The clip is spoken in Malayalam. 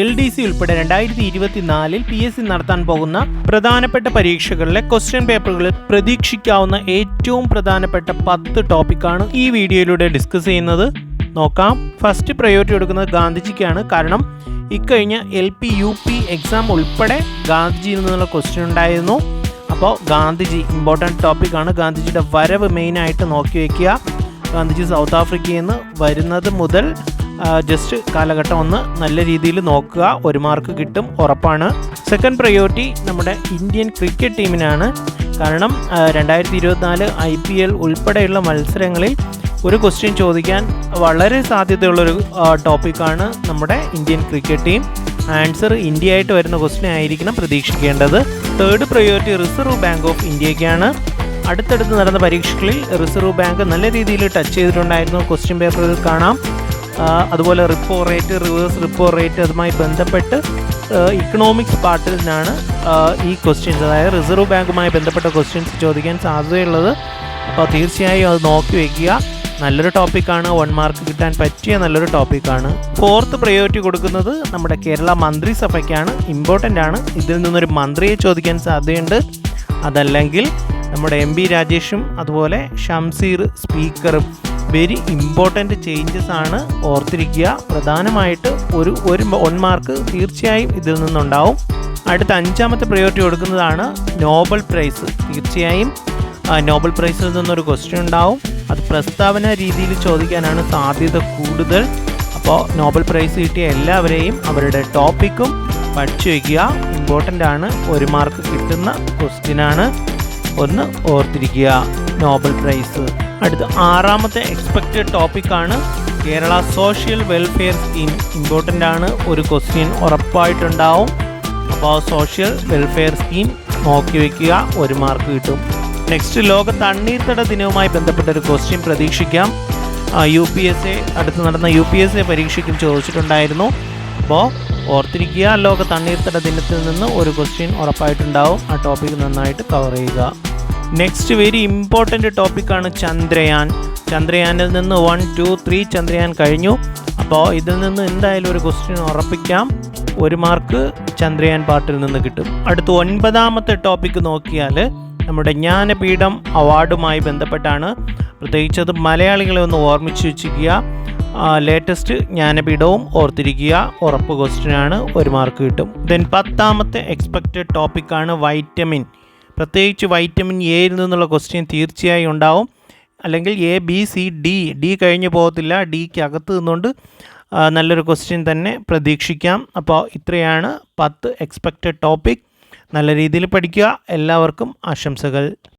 എൽ ഡി സി ഉൾപ്പെടെ രണ്ടായിരത്തി ഇരുപത്തിനാലിൽ പി എസ് സി നടത്താൻ പോകുന്ന പ്രധാനപ്പെട്ട പരീക്ഷകളിലെ ക്വസ്റ്റ്യൻ പേപ്പറുകളിൽ പ്രതീക്ഷിക്കാവുന്ന ഏറ്റവും പ്രധാനപ്പെട്ട പത്ത് ടോപ്പിക്കാണ് ഈ വീഡിയോയിലൂടെ ഡിസ്കസ് ചെയ്യുന്നത്. നോക്കാം. ഫസ്റ്റ് പ്രയോറിറ്റി കൊടുക്കുന്നത് ഗാന്ധിജിക്കാണ്. കാരണം ഇക്കഴിഞ്ഞ L P U P exam ഉൾപ്പെടെ ഗാന്ധിജിയിൽ നിന്നുള്ള ക്വസ്റ്റ്യൻ ഉണ്ടായിരുന്നു. അപ്പോൾ ഗാന്ധിജി ഇമ്പോർട്ടന്റ് ടോപ്പിക്കാണ് ഗാന്ധിജിയുടെ വരവ് മെയിനായിട്ട് നോക്കി വയ്ക്കുക ഗാന്ധിജി സൗത്ത് ആഫ്രിക്കയിൽ നിന്ന് വരുന്നത് മുതൽ ജസ്റ്റ് കാലഘട്ടം ഒന്ന് നല്ല രീതിയിൽ നോക്കുക. ഒരു മാർക്ക് കിട്ടും ഉറപ്പാണ്. സെക്കൻഡ് പ്രയോറിറ്റി നമ്മുടെ ഇന്ത്യൻ ക്രിക്കറ്റ് ടീമിനാണ് കാരണം രണ്ടായിരത്തി ഇരുപത്തിനാല് ഐ പി എൽ ഉൾപ്പെടെയുള്ള മത്സരങ്ങളിൽ ഒരു ക്വസ്റ്റ്യൻ ചോദിക്കാൻ വളരെ സാധ്യതയുള്ളൊരു ടോപ്പിക്കാണ് നമ്മുടെ Indian cricket team answer India ആയിട്ട് വരുന്ന ക്വസ്റ്റ്യൻ ആയിരിക്കണം പ്രതീക്ഷിക്കേണ്ടത്. Third priority reserve bank of ഇന്ത്യക്കാണ് അടുത്തടുത്ത് നടന്ന പരീക്ഷകളിൽ റിസർവ് ബാങ്ക് നല്ല രീതിയിൽ ടച്ച് ചെയ്തിട്ടുണ്ടായിരുന്നു. ക്വസ്റ്റ്യൻ പേപ്പറിൽ കാണാം. അതുപോലെ repo rate reverse repo rate അതുമായി ബന്ധപ്പെട്ട് ഇക്കണോമിക്സ് പാർട്ടിൽ നിന്നാണ് ഈ ക്വസ്റ്റ്യൻസ് അതായത് റിസർവ് ബാങ്കുമായി ബന്ധപ്പെട്ട ക്വസ്റ്റ്യൻസ് ചോദിക്കാൻ സാധ്യതയുള്ളത്. അപ്പോൾ തീർച്ചയായും അത് നോക്കി വയ്ക്കുക നല്ലൊരു ടോപ്പിക്കാണ് വൺ മാർക്ക് കിട്ടാൻ പറ്റിയ നല്ലൊരു ടോപ്പിക്കാണ് ഫോർത്ത് പ്രയോറിറ്റി കൊടുക്കുന്നത് നമ്മുടെ കേരള മന്ത്രിസഭയ്ക്കാണ്. ഇമ്പോർട്ടന്റ് ആണ്. ഇതിൽ നിന്നൊരു മന്ത്രിയെ ചോദിക്കാൻ സാധ്യതയുണ്ട്. അതല്ലെങ്കിൽ നമ്മുടെ എം രാജേഷും അതുപോലെ ഷംസീർ സ്പീക്കറും വെരി ഇമ്പോർട്ടന്റ് ചേഞ്ചസ് ആണ് ഓർത്തിരിക്കുക. പ്രധാനമായിട്ട് ഒരു ഒരു വൺ മാർക്ക് തീർച്ചയായും ഇതിൽ നിന്നുണ്ടാവും. അടുത്ത അഞ്ചാമത്തെ പ്രയോറിറ്റി കൊടുക്കുന്നതാണ് നോബൽ പ്രൈസ് തീർച്ചയായും നോബൽ പ്രൈസിൽ നിന്നൊരു ക്വസ്റ്റ്യൻ ഉണ്ടാവും. അത് പ്രസ്താവന രീതിയിൽ ചോദിക്കാനാണ് സാധ്യത കൂടുതൽ. അപ്പോൾ നോബൽ പ്രൈസ് കിട്ടിയ എല്ലാവരെയും അവരുടെ ടോപ്പിക്കും പഠിച്ചു വയ്ക്കുക. ഇമ്പോർട്ടന്റ് ആണ് ഒരു മാർക്ക് കിട്ടുന്ന ക്വസ്റ്റ്യനാണ് ഒന്ന് ഓർത്തിരിക്കുക. നോബൽ പ്രൈസ് അടുത്ത ആറാമത്തെ എക്സ്പെക്റ്റഡ് ടോപ്പിക്കാണ് Kerala social welfare scheme important ആണ്. ഒരു ക്വസ്റ്റ്യൻ ഉറപ്പായിട്ടുണ്ടാവും. അപ്പോൾ സോഷ്യൽ വെൽഫെയർ സ്കീം നോക്കി വയ്ക്കുക ഒരു മാർക്ക് കിട്ടും. നെക്സ്റ്റ് ലോക തണ്ണീർത്തട ദിനവുമായി ബന്ധപ്പെട്ട ഒരു ക്വസ്റ്റ്യൻ പ്രതീക്ഷിക്കാം. യു പി എസ് എ അടുത്ത് നടന്ന യു പി എസ് എ പരീക്ഷയ്ക്കും ചോദിച്ചിട്ടുണ്ടായിരുന്നു. അപ്പോൾ ഓർത്തിരിക്കുക ലോക തണ്ണീർത്തട ദിനത്തിൽ നിന്ന് ഒരു ക്വസ്റ്റ്യൻ ഉറപ്പായിട്ടുണ്ടാവും. ആ ടോപ്പിക് നന്നായിട്ട് കവർ ചെയ്യുക. നെക്സ്റ്റ് വെരി ഇമ്പോർട്ടന്റ് ടോപ്പിക്കാണ് ചന്ദ്രയാൻ. ചന്ദ്രയാനിൽ നിന്ന് വൺ ടു ത്രീ ചന്ദ്രയാൻ കഴിഞ്ഞു. അപ്പോൾ ഇതിൽ നിന്ന് എന്തായാലും ഒരു ക്വസ്റ്റ്യൻ ഉറപ്പിക്കാം. ഒരു മാർക്ക് ചന്ദ്രയാൻ പാട്ടിൽ നിന്ന് കിട്ടും. അടുത്ത ഒൻപതാമത്തെ ടോപ്പിക്ക് നോക്കിയാൽ നമ്മുടെ ജ്ഞാനപീഠം അവാർഡുമായി ബന്ധപ്പെട്ടാണ്. പ്രത്യേകിച്ച് അത് മലയാളികളെ ഒന്ന് ഓർമ്മിച്ച് വെച്ചിരിക്കുക. ലേറ്റസ്റ്റ് ജ്ഞാനപീഠവും ഓർത്തിരിക്കുക. ഉറപ്പ് ക്വസ്റ്റ്യനാണ് ഒരു മാർക്ക് കിട്ടും. ദെൻ പത്താമത്തെ എക്സ്പെക്റ്റഡ് ടോപ്പിക്കാണ് വൈറ്റമിൻ പ്രത്യേകിച്ച് വൈറ്റമിൻ എയിൽ നിന്നുള്ള ക്വസ്റ്റ്യൻ തീർച്ചയായും ഉണ്ടാവും. അല്ലെങ്കിൽ A B C D D കഴിഞ്ഞു പോകത്തില്ല. ഡിക്ക് അകത്ത് നിന്നുകൊണ്ട് നല്ലൊരു ക്വസ്റ്റ്യൻ തന്നെ പ്രതീക്ഷിക്കാം. അപ്പോൾ ഇത്രയാണ് പത്ത് എക്സ്പെക്റ്റഡ് ടോപ്പിക് നല്ല രീതിയിൽ പഠിക്കുക. എല്ലാവർക്കും ആശംസകൾ.